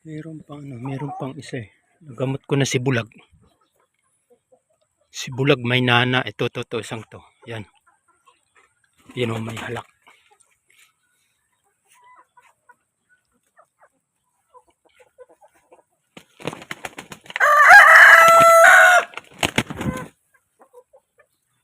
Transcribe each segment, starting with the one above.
Meron pang ano, meron pang isa eh. Nagamot ko na si Bulag. Si Bulag may nana. Ito, ito, ito, isang to. Yan. Yan may halak.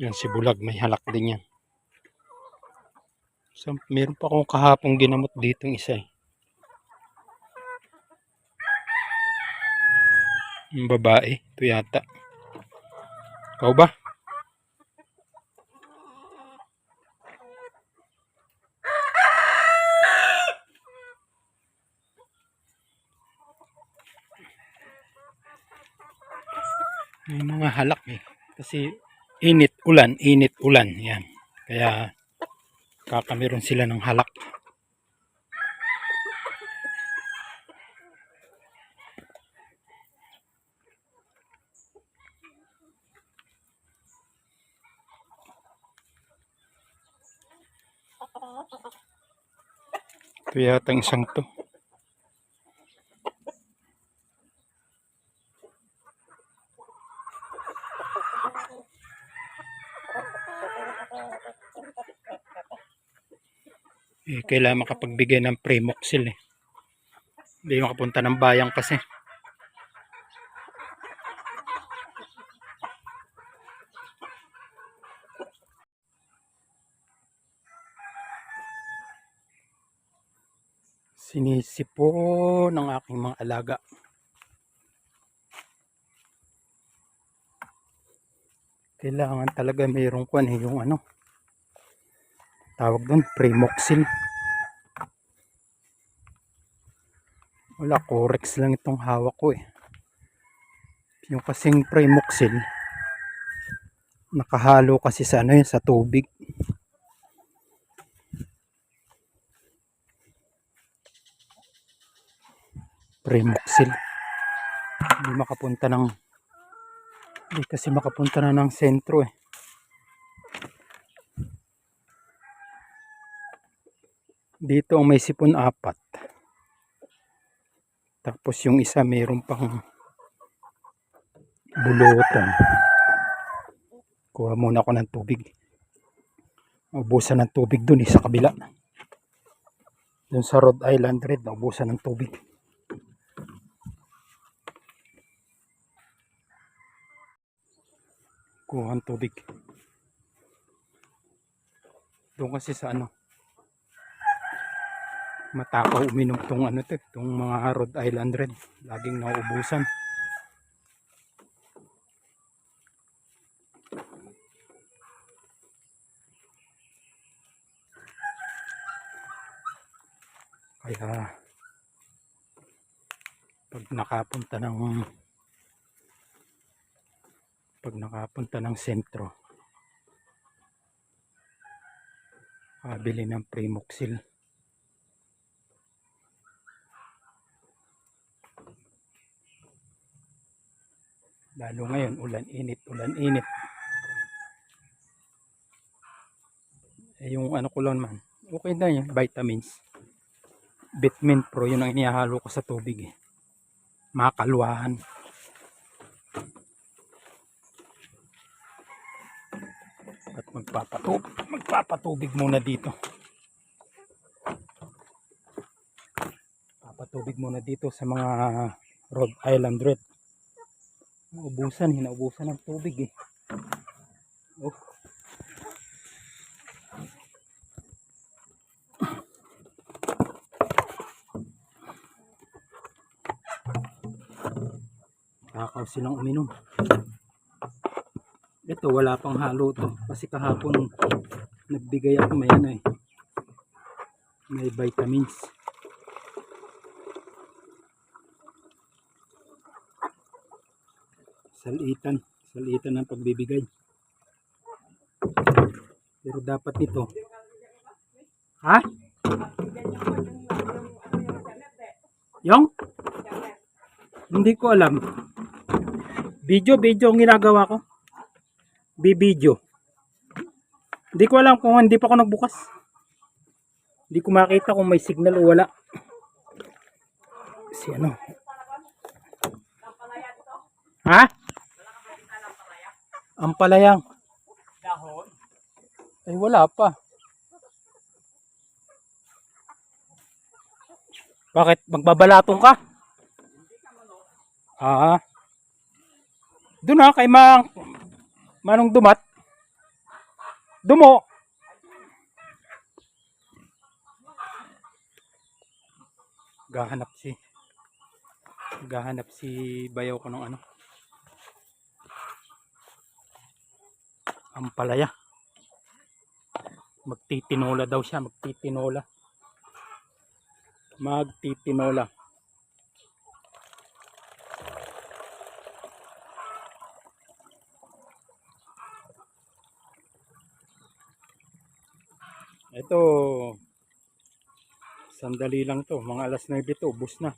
Yan si Bulag, may halak din yan. So, meron pa akong kahapong ginamot dito isa eh. Yung babae, ito yata. Ikaw ba? May mga halak eh. Kasi init ulan, init ulan. Yan. Kaya kakameron sila ng halak. Ito yata ang isang to. Eh, kailangan makapagbigay ng premoxil eh. Hindi makapunta ng bayang kasi. Sinisipo ng aking mga alaga. Kailangan talaga mayroong kwan eh, yung ano. Tawag doon, premoxil. Wala, corex lang itong hawak ko eh. Yung kasing premoxil, nakahalo kasi sa ano yun, sa tubig. Premoxil. Hindi makapunta ng hindi kasi makapunta na ng sentro eh. Dito may sipon apat. Tapos yung isa mayroon pang bulutong. Kuha muna ako ng tubig. Naubusan ng tubig dun eh, sa kabila. Dun sa Rhode Island Red, naubusan ng tubig. Kuha ng tubig. Doon kasi sa ano, matakaw uminom tong ano to, tong mga Rhode Island Red. Laging nauubusan. Kaya pag nakapunta ng pag nakapunta ng sentro. Kabili ng Primoxil. Lalo ngayon ulan init ulan init. Eh, yung ano ko lang man okay na yun vitamins. Bitmin Pro yun ang inihalo ko sa tubig eh. Makaluwahan at magpapatubig magpapatubig muna dito papatubig muna dito sa mga Rhode Island Red naubusan hinaubusan ng tubig eh oh. Takaw silang uminom. Ito wala pang halo to kasi kahapon nagbigay ako may ano eh. May vitamins. Salitan, salitan ng pagbibigay. Pero dapat ito. Ha? Yung? Hindi ko alam. Video, video ang ginagawa ko. Bibidyo. Hindi ko alam kung hindi pa ako nagbukas. Hindi ko makita kung may signal o wala. si ano. Ha? Ang palayang. Dahon. Ay wala pa. Bakit? Magbabalatong ka? Ah. Doon na kay Mang Manong Dumat. Dumo. Gahanap si Gahanap si bayaw ko ng ano. Ang palaya. Magtitinola daw siya, magtitinola. Magtitinola. Ito, sandali lang to. Mga alas 9 to, ubus na.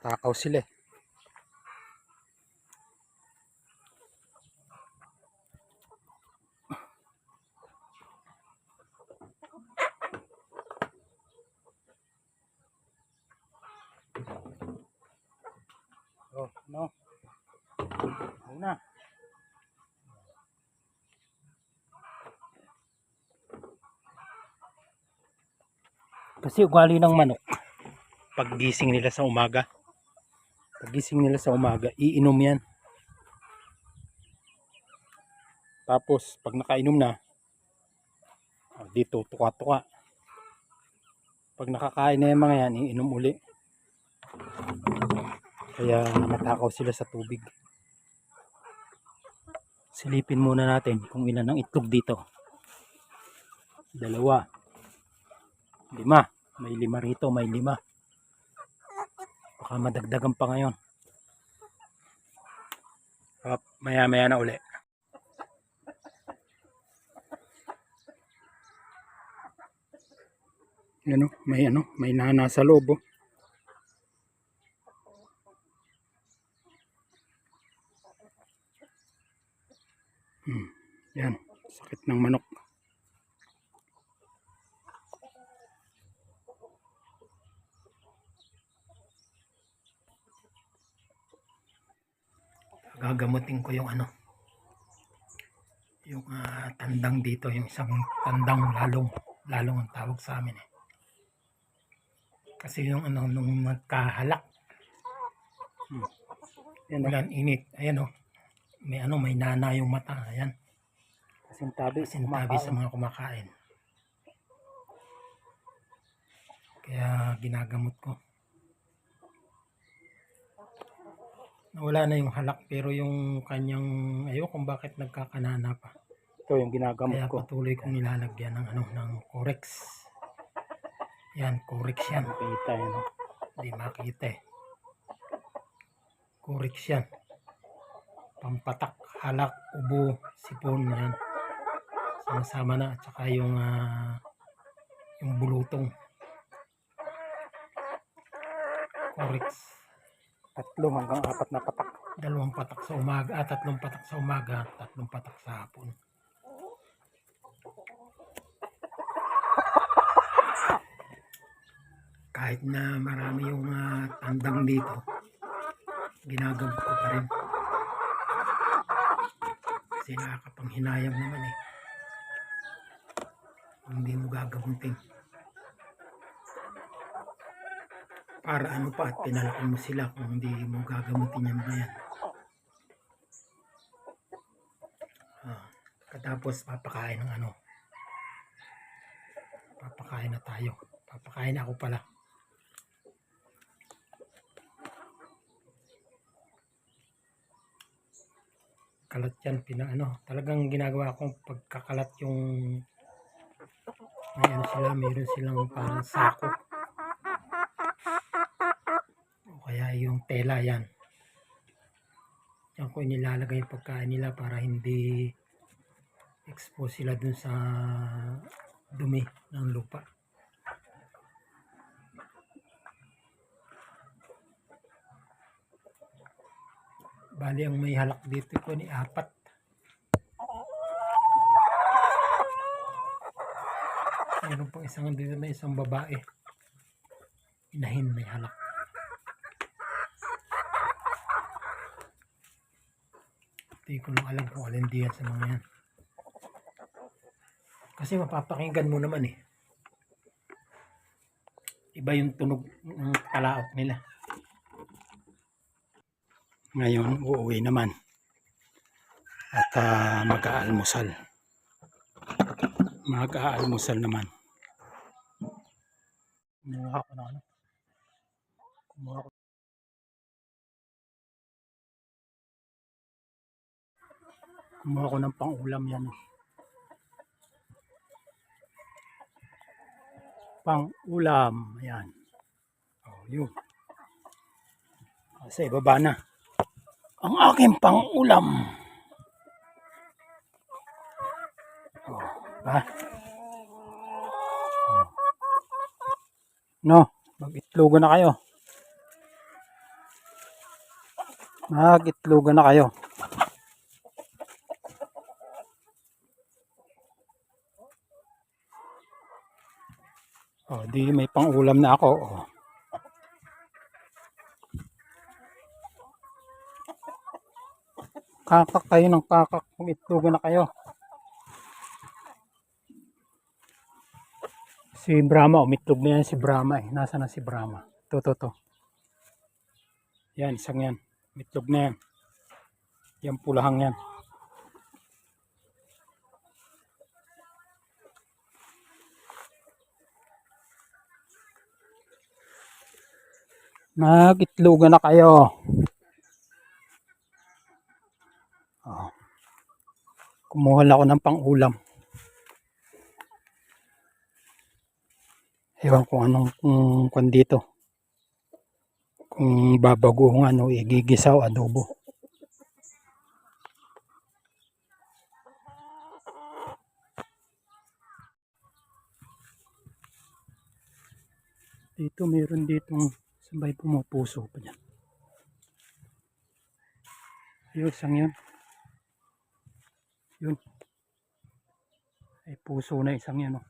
Takaw sila eh. Oh, no. Una. Kasi ugali ng manok. Paggising nila sa umaga. Paggising nila sa umaga, iinom yan. Tapos, pag nakainom na, oh, dito, tuka-tuka. Pag nakakain na yung mga yan, iinom uli. Kaya matakaw sila sa tubig. Silipin muna natin kung ilan ang itlog dito. Dalawa. Lima. May lima rito, may lima. Baka madagdagan pa ngayon. Up, maya maya na uli. Ano, may ano, may nana sa loob oh. Hmm, yan, sakit ng manok. Gagamutin ko yung ano, yung ah, tandang dito, yung isang tandang lalong, lalong ang tawag sa amin eh. Kasi yung ano, nung nagkahalak, hmm. yan ulan, init, ayan oh, may ano, may nana yung mata, ayan. Sintabi, sintabi sa mga kumakain. Kaya ginagamot ko. Nawala na yung halak pero yung kanyang ayo kung bakit nagkakanana pa. Ito yung ginagamot Kaya patuloy kong nilalagyan ng ano ng Corex. Yan, Corex yan. Makita yan. No? Hindi makita eh. Corex yan. Pampatak, halak, ubo, sipon yan. Sama-sama na at saka yung ah, yung bulutong. Corex. Tatlo hanggang apat na patak. Dalawang patak sa umaga, at tatlong patak sa umaga, tatlong patak sa hapon. Kahit na marami yung ah, tandang dito, ginagawin ko pa rin. Kasi nakakapanghinayang naman eh. Hindi mo gagamutin. Para ano pa at pinalaki mo sila kung hindi mo gagamutin yan ba yan. Ah, katapos papakain ng ano. Papakain na tayo. Papakain ako pala. Kalat yan, pina ano. Talagang ginagawa kong pagkakalat yung may ano sila, meron silang parang sako tela yan. Diyan ko inilalagay yung pagkain nila para hindi expose sila dun sa dumi ng lupa. Bali ang may halak dito ko ni apat. Mayroon pang isang dito na isang babae. Inahin may halak. Hindi ko lang alam kung alin diyan sa mga yan. Kasi mapapakinggan mo naman eh. Iba yung tunog ng kalaot nila. Ngayon, uuwi naman. At ah, mag-aalmusal. Mag-aalmusal naman. Kumuha ko na ano. Kumuha ko. Kumuha ko ng pang-ulam yan. Pang-ulam. Ayan. Oh, yun. Kasi baba na. Ang aking pang-ulam. Oh, ba? Oh. No, mag-itlogan na kayo. Mag-itlogan na kayo. Oh, di may pang-ulam na ako. Oh. Kakak kayo ng kakak. Kung itlogan na kayo. Si Brahma, umitlog na yan si Brahma eh. Nasa na si Brahma? To, to, to. Yan, isang yan. Umitlog na yan. Yan pulahang yan. Nag-itlogan na kayo. Oh. Kumuha lang ako ng pang-ulam. Ewan kung anong kung, kung dito. Kung babaguhan o igigisa o adobo. Dito meron ditong sabay pumupuso pa dyan. Ayun, isang yun. Yun. Ay puso na isang yan. Oh.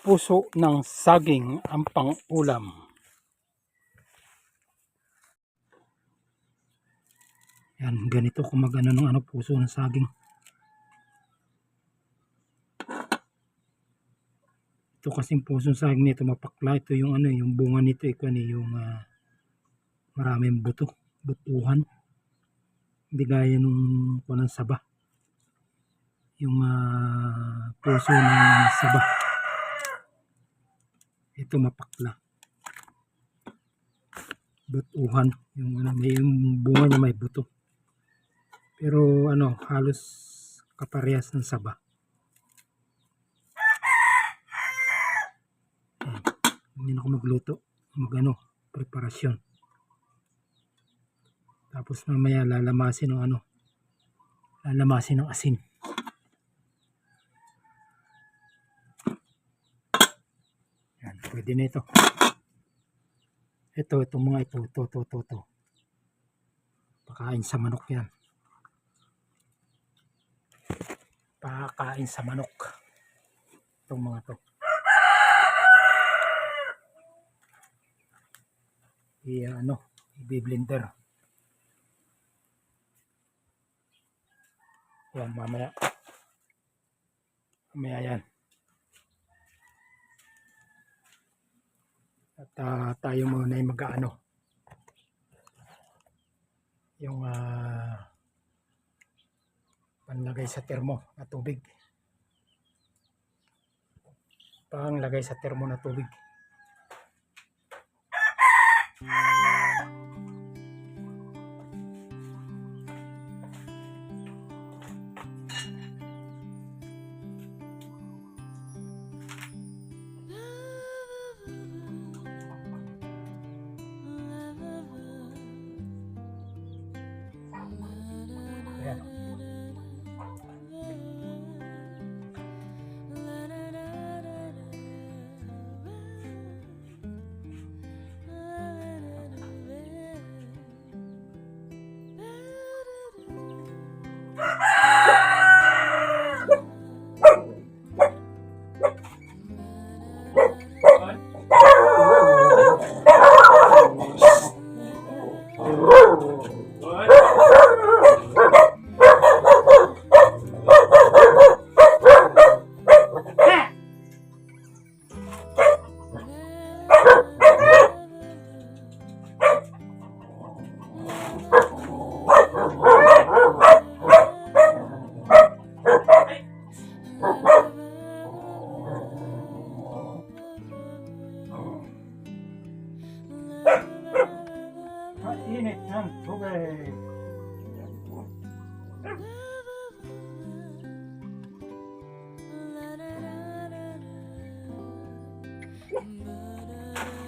puso ng saging ang pang-ulam. Yan, ganito kung magano ng ano puso ng saging. Ito kasing puso ng saging nito mapakla. Ito yung ano, yung bunga nito ito ano, yung ah, maraming buto, butuhan. Hindi gaya nung kunang saba. Yung ah, puso ng saba ito mapakla butuhan yung ano may yung bunga niya may buto pero ano halos kaparehas ng saba Ayan. Hindi na ako magluto mag ano preparasyon tapos mamaya lalamasin ng ano lalamasin ng asin Yan, pwede na ito. Ito, itong mga ito, ito, ito, ito, ito. Pakain sa manok yan. Pakain sa manok. Itong mga to. I, ano, i-blender. Yan, mamaya. Mamaya yan. At ah, tayo muna ay mag-ano. Yung ah, panlagay sa termo na tubig. Panglagay sa termo na tubig. Ayan.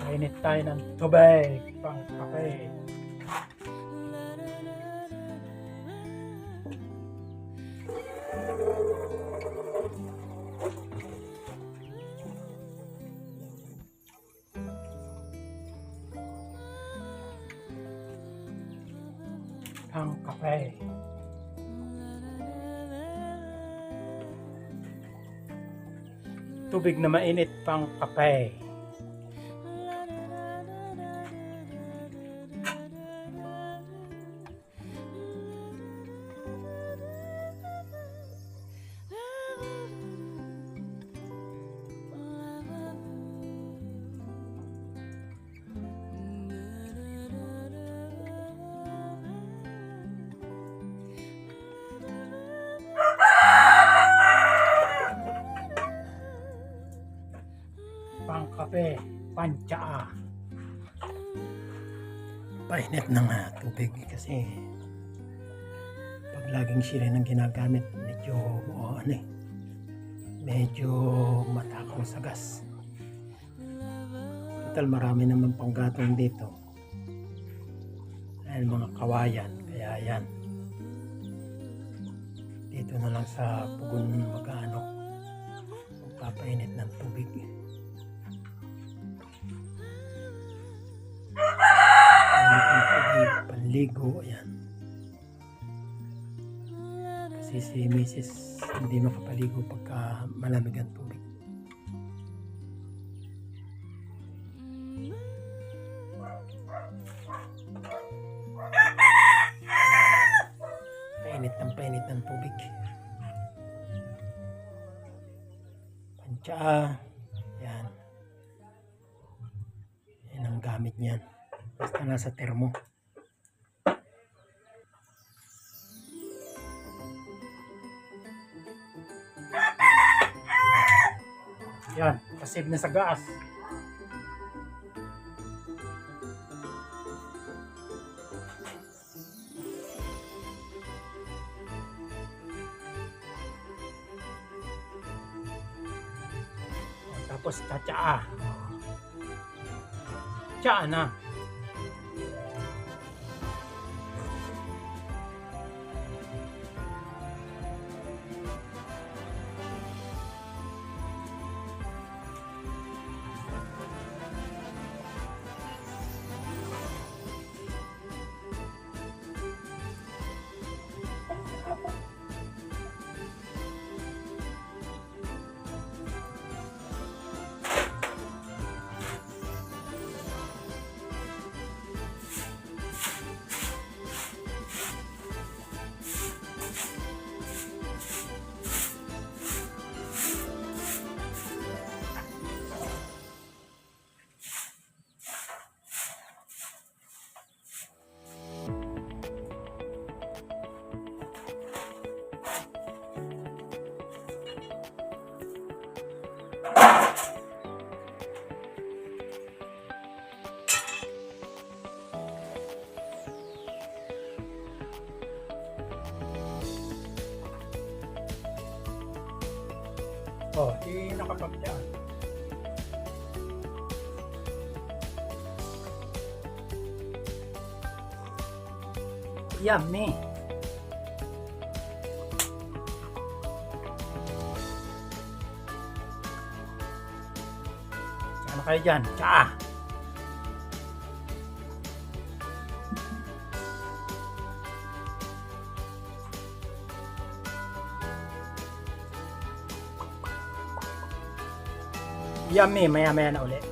Mainit tayo ng tubig pang kape. Tubig na mainit pang kape. Tubig kasi pag laging sila ng ginagamit, medyo o ano eh, medyo matakaw sa gas. Total marami naman panggatong dito. Dahil mga kawayan, kaya yan. Dito na lang sa pugon magano magpapainit ng tubig. Panligo, ayan. Kasi si Mrs. hindi makapaligo pagka malamig ang tubig. Painit ng painit ng tubig. Pansya, yan. Yan ang gamit niyan. Basta nasa termo. Yan, kasib na sa gas. Tapos tatsaa. Tsaa na. Oh, di nakapagdaan. Yummy. Ano kayo dyan? Tsaa! Yummy, maya maya na ulit.